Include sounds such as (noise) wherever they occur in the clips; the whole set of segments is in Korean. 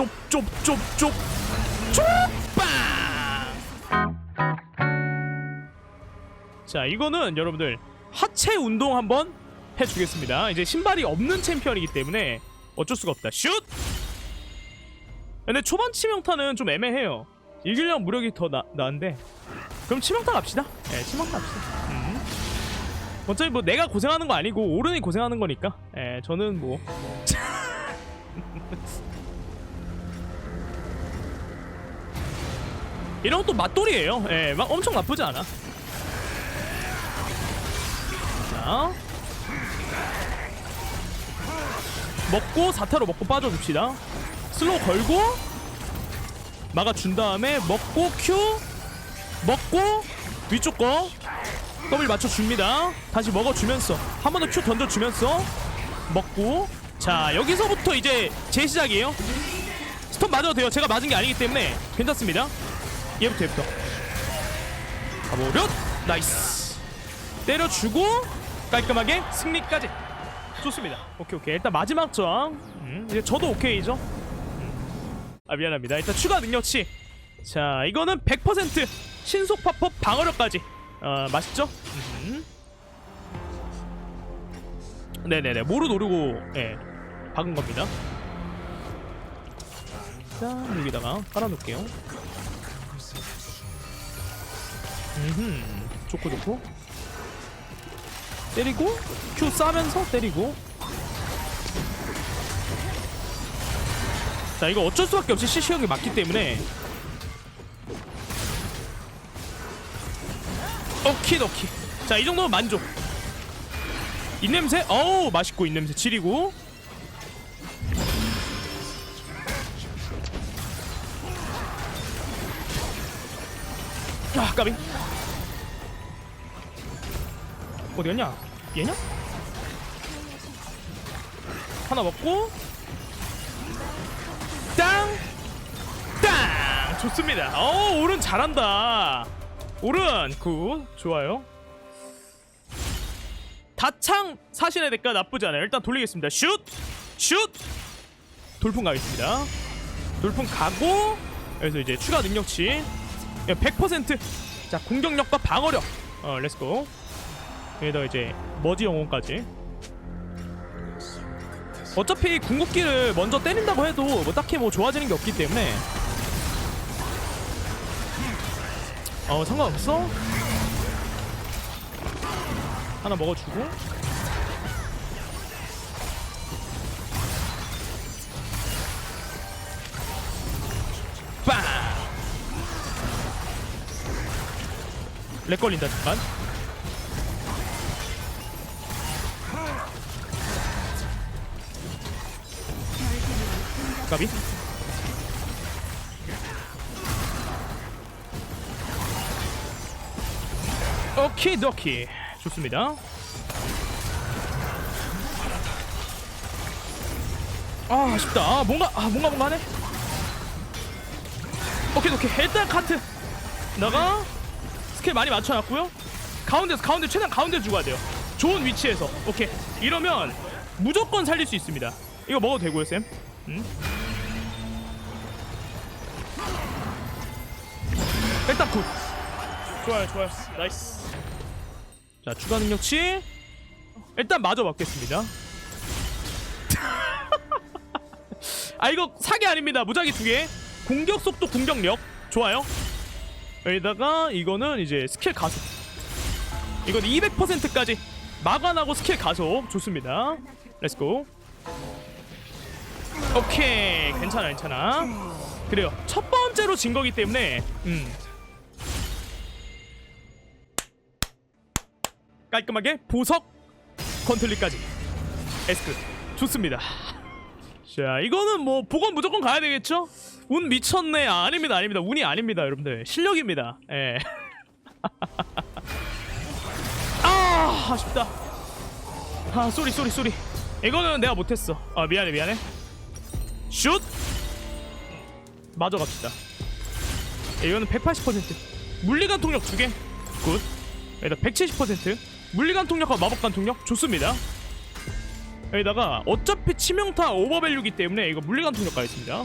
쪽쪽쪽쪽 쪽빵! 자 이거는 여러분들 하체 운동 한번 해주겠습니다. 이제 신발이 없는 챔피언이기 때문에 어쩔 수가 없다. 슛! 근데 초반 치명타는 좀 애매해요. 이기려면 무력이 더 나, 나은데. 그럼 치명타 갑시다. 예 치명타 갑시다. 음. 어차피 뭐 내가 고생하는 거 아니고 오른이 고생하는 거니까. 예 저는 뭐 (laughs) 이런 것도 맛돌이에요. 예 막 엄청 나쁘지 않아. 자. 먹고 사타로 먹고 빠져줍시다. 슬로우 걸고 막아준 다음에 먹고 큐 먹고 위쪽 거 더블 맞춰줍니다. 다시 먹어주면서 한 번 더 큐 던져주면서 먹고. 자 여기서부터 이제 재시작이에요. 스톱 맞아도 돼요. 제가 맞은 게 아니기 때문에 괜찮습니다 얘부터 얘부터. 가보려 나이스. 때려주고 깔끔하게 승리까지. 좋습니다. 오케이 오케이. 일단 마지막 저항. 음, 이제 저도 오케이죠. 음. 아 미안합니다. 일단 추가 능력치. 자 이거는 100% 신속 팝업 방어력까지. 어 맛있죠? 음. 네네네. 모루 노르고 예. 박은 겁니다. 자 여기다가 깔아놓을게요 음 좋고 좋고. 때리고 큐 싸면서 때리고. 자 이거 어쩔 수밖에 없이 CC형이 맞기 때문에. 오키도키. 자 이 정도면 만족. 입냄새? 어우 맛있고 입냄새. 지리고. 아 까비 어디 갔냐 얘냐 하나 먹고 땅! 땅! 좋습니다. 어, 오른 잘한다. 오른 굿. 좋아요. 다창 사신의 대가 나쁘지 않아요. 일단 돌리겠습니다. 슛! 슛! 돌풍 가겠습니다. 돌풍 가고 여기서 이제 추가 능력치 100% 자, 공격력과 방어력. 어, 렛츠고. 여기다 이제 머지 영혼까지. 어차피 궁극기를 먼저 때린다고 해도 뭐 딱히 뭐 좋아지는 게 없기 때문에. 어 상관없어. 하나 먹어주고. 빵! 렉 걸린다 잠깐 까비 오키 도키. 좋습니다. 아 아쉽다. 아, 뭔가 아 뭔가 뭔가 하네. 오케이 오케이 일단 카트. 나가. 스킬 많이 맞춰놨고요. 가운데서 가운데 최대한 가운데 가야 돼요. 좋은 위치에서. 오케이. 이러면 무조건 살릴 수 있습니다. 이거 먹어도 되고요 쌤? 음? 일단 굿. 좋아요 좋아요. 나이스. 자 추가 능력치. 일단 마저 맞겠습니다. (laughs) 아 이거 사기 아닙니다. 무작위 두 개. 공격 속도 공격력. 좋아요. 여기다가 이거는 이제 스킬 가속. 이건 200%까지 막아나고 스킬 가속. 좋습니다. 렛츠고 오케이. 괜찮아 괜찮아. 그래요. 첫 번째로 진 거기 때문에 음 깔끔하게 보석 컨틀리까지. 에스크. 좋습니다. 자 이거는 뭐 복원 무조건 가야 되겠죠? 운 미쳤네. 아, 아닙니다 아닙니다. 운이 아닙니다 여러분들. 실력입니다. 예. (laughs) 아 아쉽다. 아 쏘리 쏘리 쏘리. 이거는 내가 못했어. 아 미안해 미안해. 슛! 마저 갑시다. 이거는 180% 물리관 통력 두개굿. 여기다 170% 물리관 통력과 마법관 통력 좋습니다 여기다가 어차피 치명타 오버밸류기 때문에 이거 물리관 통력 가겠습니다. (laughs)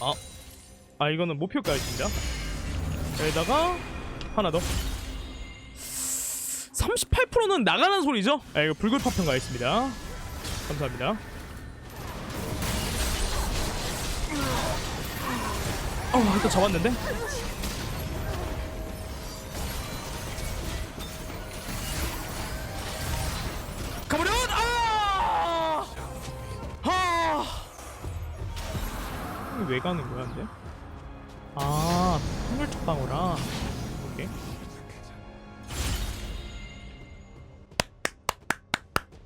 아, 아 이거는 목표가였습니다. 여기다가 하나 더. 38%는 나가는 소리죠? 아, 이거 불굴 파편 가겠습니다. 감사합니다. 어, 일단 잡았는데? 가버려! 아! 아! 이거 왜 가는 거야, 근데? 아, 확률적 방어라.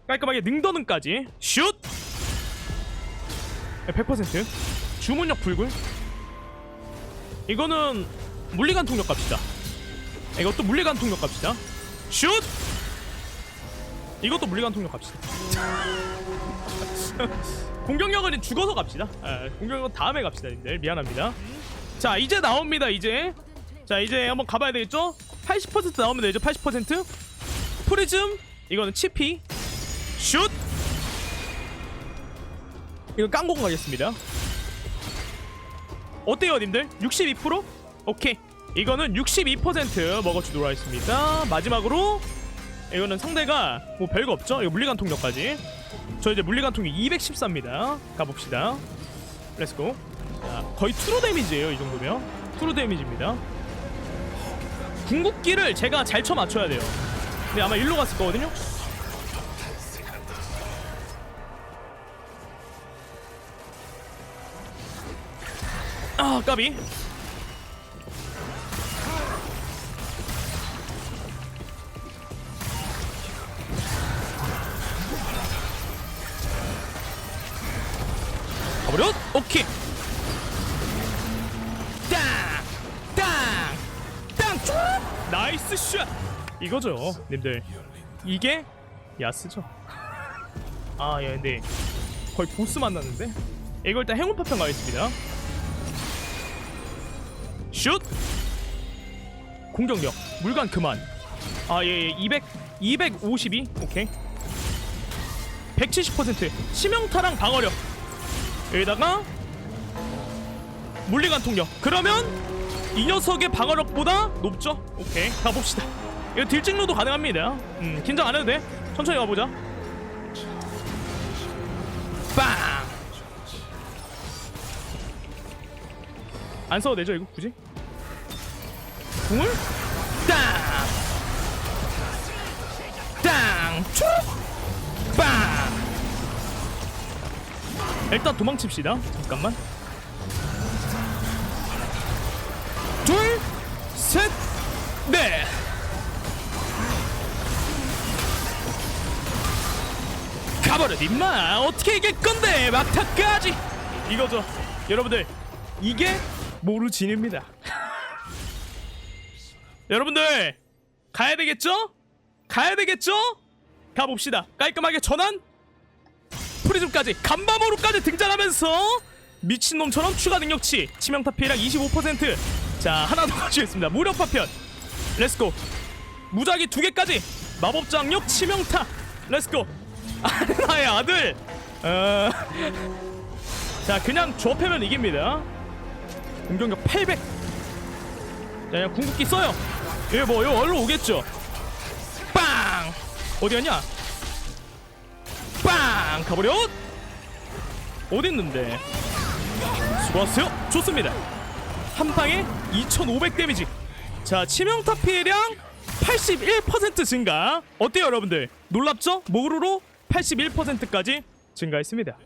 깔끔하게 능더능까지 슛! 100% 주문력 불굴 이거는 물리관 통력 갑시다. 이것도 물리관 통력 갑시다. 슛! 이것도 물리관 통력 갑시다. (laughs) 공격력은 죽어서 갑시다. 아, 공격력은 다음에 갑시다. 님들 미안합니다. 자 이제 나옵니다 이제. 자 이제 한번 가봐야 되겠죠? 80% 나오면 되죠 80% 프리즘? 이거는 치피. 슛! 이거 깡공 가겠습니다 어때요 님들? 62% 오케이. 이거는 62% 먹어주도록 하겠습니다. 마지막으로 이거는 상대가 뭐 별거 없죠? 이거 물리관 통력까지. 저 이제 물리관 통력 214입니다. 가봅시다. 렛츠고 자, 거의 트루 데미지예요 이 정도면. 트루 데미지입니다. 궁극기를 제가 잘 쳐 맞춰야 돼요. 근데 아마 일로 갔을 거거든요 아 까비. 가버려. 오케이. 땅땅땅쭉 나이스 샷 이거죠 님들. 이게 야스죠. 아예 근데 거의 보스 만났는데? 이거 일단 행운 파편 가겠습니다 슛. 공격력 물관 그만. 아예 예, 200 252 오케이. 170% 치명타랑 방어력. 여기다가 물리관 통력. 그러면 이 녀석의 방어력보다 높죠? 오케이 가봅시다. 이거 딜찍로도 가능합니다. 음 긴장 안 해도 돼. 천천히 가보자. 빵! 안 써도 되죠 이거 굳이? 궁을 땅! 땅! 쭉! 빵! 일단 도망칩시다 잠깐만 둘, 셋, 넷 가버려 임마 어떻게 이길 건데 막타까지 이거죠 여러분들 이게 모르진입니다 여러분들 가야 되겠죠? 가야 되겠죠? 가봅시다. 깔끔하게 전환. 프리즘까지 간밤으로까지 등장하면서 미친놈처럼 추가 능력치. 치명타 피해량 25%자 하나 더 (laughs) 가져겠습니다. 무력 파편. 렛츠고 무작위 두 개까지. 마법 장력 치명타. 렛츠고 (laughs) 아레나의 아들. 어... (laughs) 자 그냥 좁혀면 이깁니다. 공격력 800 자 궁극기 써요 이거 뭐 이거 얼로 오겠죠. 빵! 어디 갔냐? 빵! 가버려. 어딨는데? 수고하세요. 좋습니다. 한 방에 2500 데미지. 자 치명타 피해량 81% 증가. 어때요 여러분들? 놀랍죠? 모르로 81%까지 증가했습니다.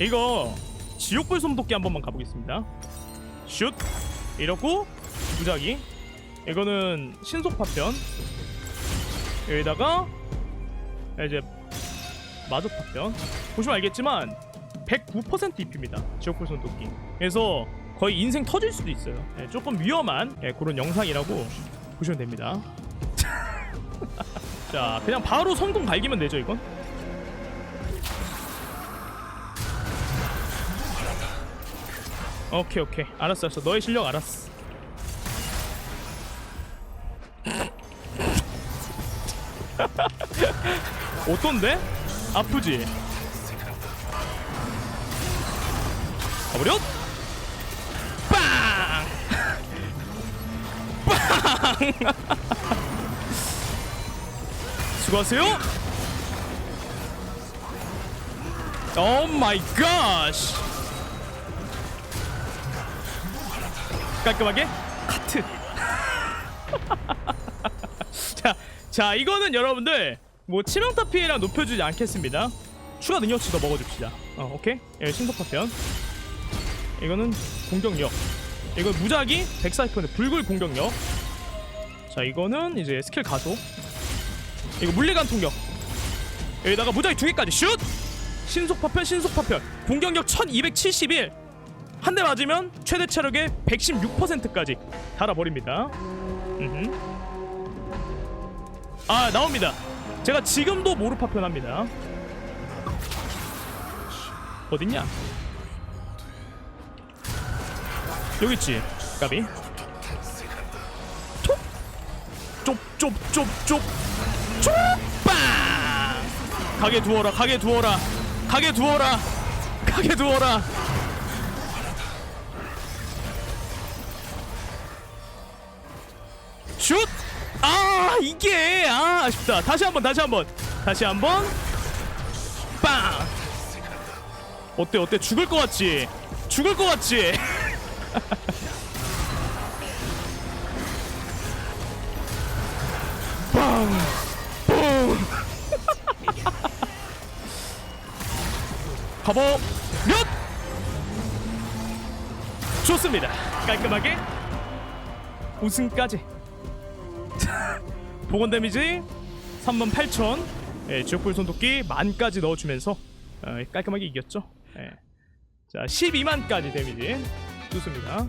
이거 지옥불 솜도끼 한 번만 가보겠습니다. 슛! 이렇고 무작위 이거는 신속 파편. 여기다가 이제 마저 파편. 보시면 알겠지만 109% 입힙니다. 지옥불 손도끼. 그래서 거의 인생 터질 수도 있어요. 예, 조금 위험한 예, 그런 영상이라고 보시면 됩니다. (laughs) 자 그냥 바로 성공 갈기면 되죠 이건? 오케이 오케이. 알았어 알았어. 너의 실력 알았어 (laughs) 어떤데? 아프지? 가버려? 빵! 빵! (laughs) 수고하세요. 오 마이 갓. 깔끔하게 카트. (laughs) 자, 자 이거는 여러분들 뭐 치명타 피해량 높여주지 않겠습니다. 추가 능력치 더 먹어줍시다. 어, 오케이. 예, 신속파편. 이거는 공격력. 이거 무작위 140% 불굴 공격력. 자, 이거는 이제 스킬 가속. 이거 물리관 통격. 여기다가 무작위 두 개까지 슛. 신속파편, 신속파편. 공격력 1271. 한 대 맞으면 최대 체력의 116%까지 달아버립니다. 음흠. 아 나옵니다. 제가 지금도 모르파 편 합니다. 어딨냐? 여기 있지. 까비. 톡. 좁좁좁좁. 좁빵. 가게 두어라. 가게 두어라. 가게 두어라. 가게 두어라. 슛! 아 이게 아 아쉽다. 다시 한번 다시 한번 다시 한번 빵. 어때 어때 죽을 것 같지? 죽을 것 같지? (laughs) 빵. 뿡. 가보 (laughs) 몇 좋습니다. 깔끔하게 우승까지. (laughs) 복원 데미지 38,000 예, 지옥불 손도끼 만까지 넣어주면서 어, 깔끔하게 이겼죠? 예. 자 12만까지 데미지. 좋습니다